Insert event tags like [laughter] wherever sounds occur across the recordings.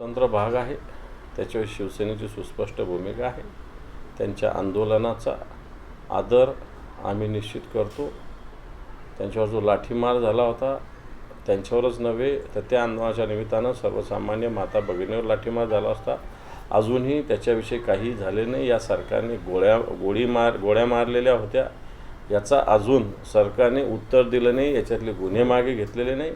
स्वतंत्र भाग आहे. त्याच्यावर शिवसेनेची सुस्पष्ट भूमिका आहे. त्यांच्या आंदोलनाचा आदर आम्ही निश्चित करतो. त्यांच्यावर जो लाठीमार झाला होता त्यांच्यावरच नव्हे तर त्या आंदोलनाच्या निमित्तानं सर्वसामान्य माता भगिनीवर लाठीमार झाला असता. अजूनही त्याच्याविषयी काही झाले नाही. या सरकारने गोळ्या गोळी मार गोळ्या मारलेल्या होत्या. याचा अजून सरकारने उत्तर दिलं नाही. याच्यातले गुन्हे मागे घेतलेले नाही.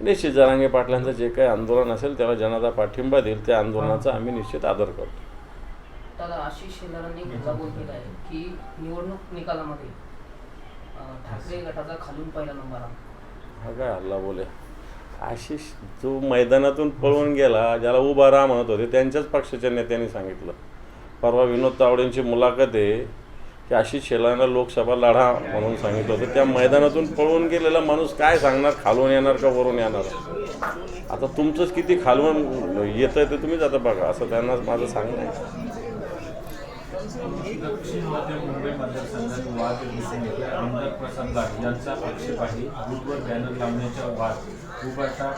निश्चित जरांगे पाटलांचं जे काही आंदोलन असेल त्याला जनता पाठिंबा देईल. त्या आंदोलनाचा आम्ही निश्चित आदर करतो. दादा आशिष शेलारांनी केला आहे की निवडणूक निकालामध्ये ठाकरे गटाचा खालून पहिला नंबर हा काय हल्ला बोले? आशिष जो मैदानातून पळून गेला ज्याला उभा राहा म्हणत होते त्यांच्याच पक्षाच्या नेत्यांनी सांगितलं. परवा विनोद तावडेंची मुलाखत आहे की अशी शेलारांना लोकसभा लढा म्हणून सांगितलं होतं. त्या मैदानातून पळून गेलेला माणूस काय सांगणार? खालून येणार का वरून येणार? आता तुमचंच किती खालून येतं ते तुम्हीच आता बघा. असं त्यांना माझं सांगणं आहे. दक्षिण मध्य मुंबई मतदारसंघात वाद दिसून येतो आमदार प्रसाद लाड यांचा आक्षेप आहे बूथवर बॅनर लावण्याच्या वाद उबाटा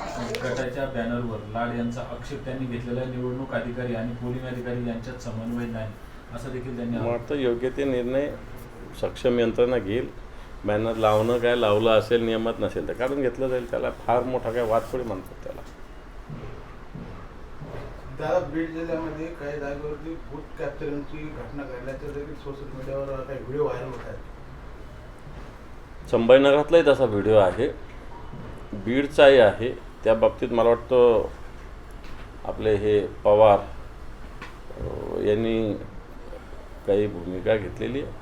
गटाच्या बॅनरवर लाड यांचा आक्षेप त्यांनी घेतलेला आहे. निवडणूक अधिकारी आणि पोलिंग अधिकारी यांच्यात समन्वय नाही. असं देखील त्यांनी मला आरोप वाटतं योग्य ते निर्णय सक्षम यंत्रणा घेईल. बॅनर लावणं काय लावलं असेल नियमात नसेल तर काढून घेतलं जाईल त्याला. फार मोठा काय वाद थोडी म्हणतात त्याला. त्या बीड जिल्ह्यामध्ये काही जागेवरती बूथ कॅप्चरिंगची घटना घडल्याच्या देखील सोशल मीडियावर काही व्हिडिओ व्हायरल होत आहेत. संभाजीनगरातलाही तसा व्हिडिओ आहे. बीडचाही आहे. त्या बाबतीत मला वाटतं आपले हे पवार यांनी काही भूमिका घेतलेली आहे.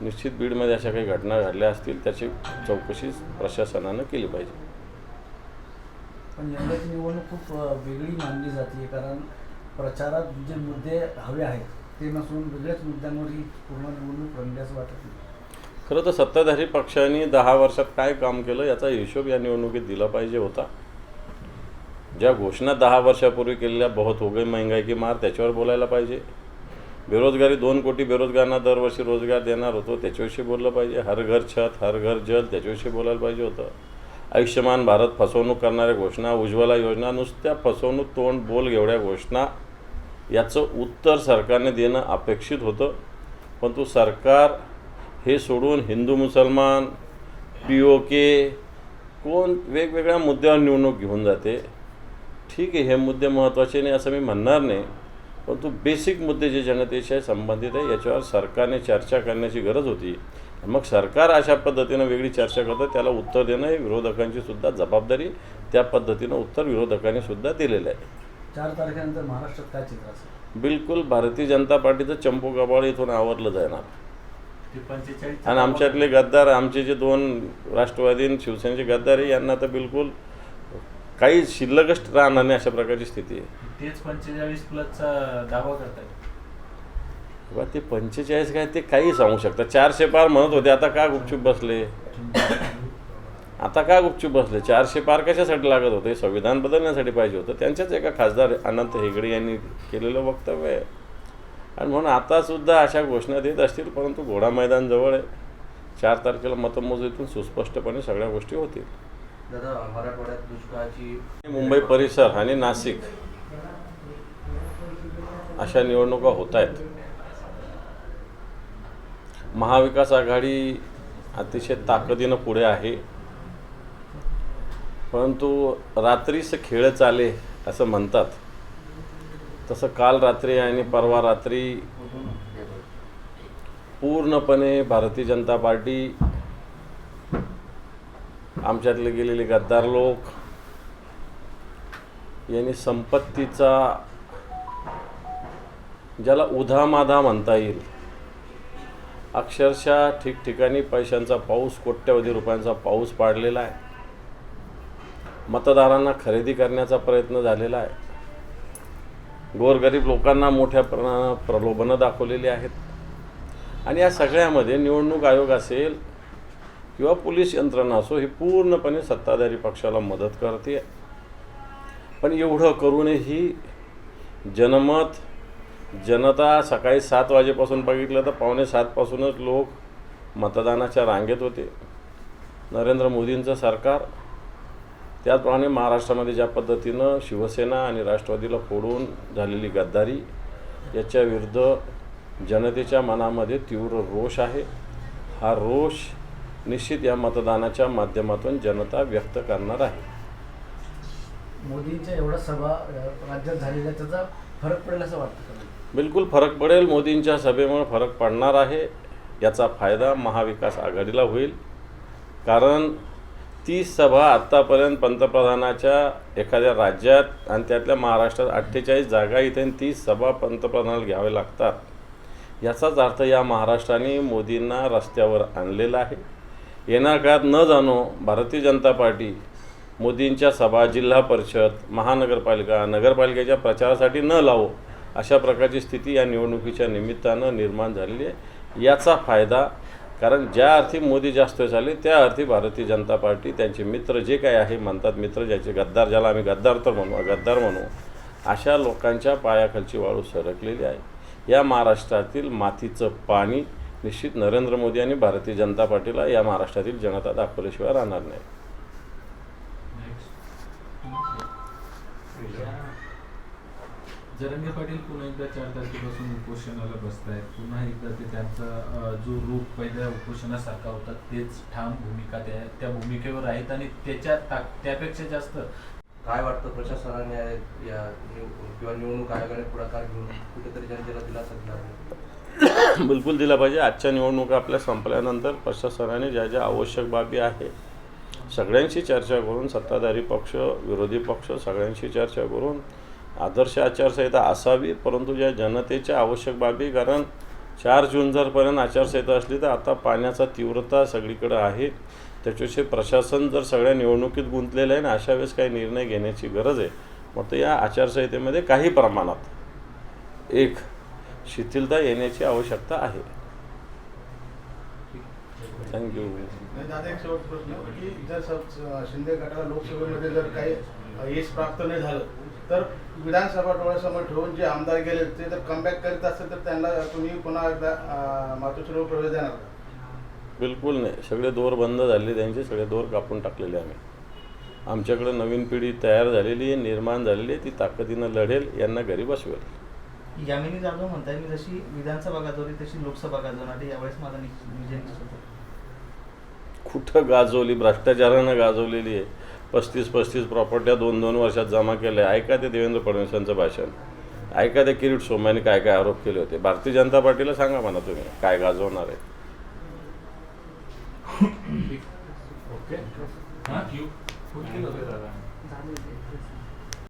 निश्चित बीडमध्ये अशा काही घटना घडल्या असतील त्याची चौकशी प्रशासनानं केली पाहिजे. पण यंदाची निवडणूक खूप वेगळी मानली जाते कारण प्रचारात जे मुद्दे हवे आहेत ते नसून वेगळ्याच मुद्द्यांवर ही पूर्ण निवडणूक रंगली असं वाटत नाही. खरं तर सत्ताधारी पक्षांनी दहा वर्षात काय काम केलं याचा हिशोब या निवडणुकीत दिला पाहिजे होता. ज्या घोषणा दहा वर्षापूर्वी केलेल्या बहुत हो गई महंगाई की मार त्याच्यावर बोलायला पाहिजे. बेरोजगारी दोन कोटी बेरोजगारांना दरवर्षी रोजगार देणार होतो त्याच्याविषयी बोललं पाहिजे. हर घर छत हर घर जल त्याच्याविषयी बोलायला पाहिजे होतं. आयुष्यमान भारत फसवणूक करणाऱ्या घोषणा उज्ज्वला योजना नुसत्या फसवणूक तोंड बोल एवढ्या घोषणा याचं उत्तर सरकारने देणं अपेक्षित होतं. परंतु सरकार हे सोडून हिंदू मुसलमान पी ओ के कोण वेगवेगळ्या मुद्द्यावर निवडणूक घेऊन जाते. ठीक आहे हे मुद्दे महत्त्वाचे नाही असं मी म्हणणार नाही. परंतु बेसिक मुद्दे जे जनतेशी संबंधित आहे याच्यावर सरकारने चर्चा करण्याची गरज होती. मग सरकार अशा पद्धतीनं वेगळी चर्चा करतं त्याला उत्तर देणं हे विरोधकांची सुद्धा जबाबदारी त्या पद्धतीनं उत्तर विरोधकांनी सुद्धा दिलेलं आहे. चार तारखेनंतर महाराष्ट्रात काय चित्र असेल? बिलकुल भारतीय जनता पार्टीचं चंपू गबाळ इथून आवरलं जाणार. आणि आमच्यातले गद्दार आमचे जे दोन राष्ट्रवादी शिवसेनेचे गद्दार आहे यांना तर बिलकुल काही शिल्लकच राहणार नाही अशा प्रकारची स्थिती आहे. तेच पंचेचाळीस प्लसचा दावा करतायत. बा ते पंचेचाळीस काय ते काही सांगू शकतात चारशे पार म्हणत होते आता का गुपचूप बसले? आता का गुपचूप बसले? चारशे पार कशासाठी लागत होते? संविधान बदलण्यासाठी पाहिजे होतं. त्यांच्याच एका खासदार अनंत हेगडे यांनी केलेलं वक्तव्य आहे. आणि म्हणून आतासुद्धा अशा घोषणा देत असतील परंतु घोडा मैदान जवळ आहे. चार तारखेला मतमोजणीतून सुस्पष्टपणे सगळ्या गोष्टी होतील. दादा मराठवाड्यात दुष्काळाची मुंबई परिसर आणि नाशिक अशा निवडणुका होत आहेत. महाविकास आघाडी अतिशय ताकदीनं पुढे आहे. परंतु रात्रीच खेळ चाले असं म्हणतात. तसं काल रात्री आणि परवा रात्री पूर्णपणे भारतीय जनता पार्टी आमच्यातले गेलेले गद्दार लोक यांनी संपत्तीचा ज्याला उधामाधा म्हणता येईल अक्षरशः ठिकठिकाणी पैशांचा पाऊस कोट्यवधी रुपयांचा पाऊस पाडलेला आहे. मतदारांना खरेदी करण्याचा प्रयत्न झालेला आहे. गोरगरीब लोकांना मोठ्या प्रमाणात प्रलोभनं दाखवलेली आहेत. आणि या सगळ्यामध्ये निवडणूक आयोग असेल किंवा पोलीस यंत्रणा असो ही पूर्णपणे सत्ताधारी पक्षाला मदत करते. पण एवढं करूनही जनमत जनता सकाळी सात वाजेपासून बघितलं तर पावणे सातपासूनच लोक मतदानाच्या रांगेत होते. नरेंद्र मोदींचं सरकार त्याचप्रमाणे महाराष्ट्रामध्ये ज्या पद्धतीनं शिवसेना आणि राष्ट्रवादीला फोडून झालेली गद्दारी याच्या विरुद्ध जनतेच्या मनामध्ये तीव्र रोष आहे. हा रोष निश्चित या मतदानाच्या माध्यमातून जनता व्यक्त करणार आहे. मोदींच्या एवढ्या सभा राज्यात झालेल्या त्याचा फरक पडेल असं वाटतं बिलकुल फरक पडेल. मोदींच्या सभेमुळे फरक पडणार आहे. याचा फायदा महाविकास आघाडीला होईल. कारण ती सभा आत्तापर्यंत पंतप्रधानाच्या एखाद्या राज्यात आणि त्यातल्या महाराष्ट्रात अठ्ठेचाळीस जागा इथे तीस सभा पंतप्रधानाला घ्याव्या लागतात. याचाच अर्थ या महाराष्ट्राने मोदींना रस्त्यावर आणलेला आहे. येणार काळात न जाणो भारतीय जनता पार्टी मोदींच्या सभा जिल्हा परिषद महानगरपालिका नगरपालिकेच्या प्रचारासाठी न लावो अशा प्रकारची स्थिती या निवडणुकीच्या निमित्तानं निर्माण झालेली आहे. याचा फायदा कारण ज्या अर्थी मोदी जास्त झाले त्या अर्थी भारतीय जनता पार्टी त्यांचे मित्र जे काय आहे म्हणतात मित्र ज्याचे गद्दार ज्याला आम्ही गद्दार तर म्हणू गद्दार म्हणू अशा लोकांच्या पायाखालची वाळू सरकलेली आहे. या महाराष्ट्रातील मातीचं पाणी निश्चित नरेंद्र मोदी आणि भारतीय जनता पार्टीला या महाराष्ट्रातील जनता दाखवल्याशिवाय राहणार नाही. जरंगे पाटील पुन्हा एकदा चार तारखेपासून उपोषणाला बसत आहेत पुन्हा एकदा ते त्यांचा जो रूप पहिल्या उपोषणासारखा होता तेच ठाम भूमिका त्या त्या भूमिकेवर आहेत आणि त्याच्या ता- त्यापेक्षा जास्त काय वाटतं प्रशासनाने या किंवा निवडणूक आयोगाने पुढाकार घेऊन कुठेतरी जनतेला दिलासा दिला? [coughs] बिलकुल दिला पाहिजे. आजच्या निवडणुका आपल्या संपल्यानंतर प्रशासनाने ज्या ज्या आवश्यक बाबी आहे सगळ्यांशी चर्चा करून सत्ताधारी पक्ष विरोधी पक्ष सगळ्यांशी चर्चा करून आदर्श आचारसंहिता असावी परंतु ज्या जनतेच्या आवश्यक बाबी कारण चार जून जरपर्यंत आचारसंहिता असली तर आता पाण्याचा तीव्रता सगळीकडे आहे. त्याच्याविषयी प्रशासन जर सगळ्या निवडणुकीत गुंतलेलं आहे ना अशा वेळेस काही निर्णय घेण्याची गरज आहे मग तर या आचारसंहितेमध्ये काही प्रमाणात एक शिथिलता येण्याची आवश्यकता आहे. थँक्यू आणि दादा एक शेवट प्रश्न की जर सब- शिंदे गटाला लोकसभेमध्ये जर काही यश प्राप्त नाही झालं तर विधानसभा डोळ्यासमोर ठेवून जे आमदार गेले ते जर कमबॅक करीत असेल तर त्यांना तुम्ही पुन्हा एकदा मातोश्रीवर प्रवेश देणार बिलकुल नाही. सगळे दोर बंद झाले त्यांचे सगळे दोर कापून टाकलेले आम्ही. आमच्याकडे नवीन पिढी तयार झालेली आहे निर्माण झालेली आहे ती ताकदीनं लढेल यांना घरी बसवेल. यामिनी जाधव म्हणताय मी जशी विधानसभा गाजवली तशी लोकसभा गाजवणार. यावेळेस माझा निश्चित विजय निश्चित होतो. कुठं गाजवली? भ्रष्टाचारानं गाजवलेली आहे. पस्तीस पस्तीस प्रॉपर्ट्या दोन दोन वर्षात जमा केल्या. ऐका ते देवेंद्र फडणवीसांचं भाषण. ऐका ते किरीट सोमानी काय काय आरोप केले होते. भारतीय जनता पार्टीला सांगा म्हणा तुम्ही काय गाजवणार आहे. [coughs] ओके.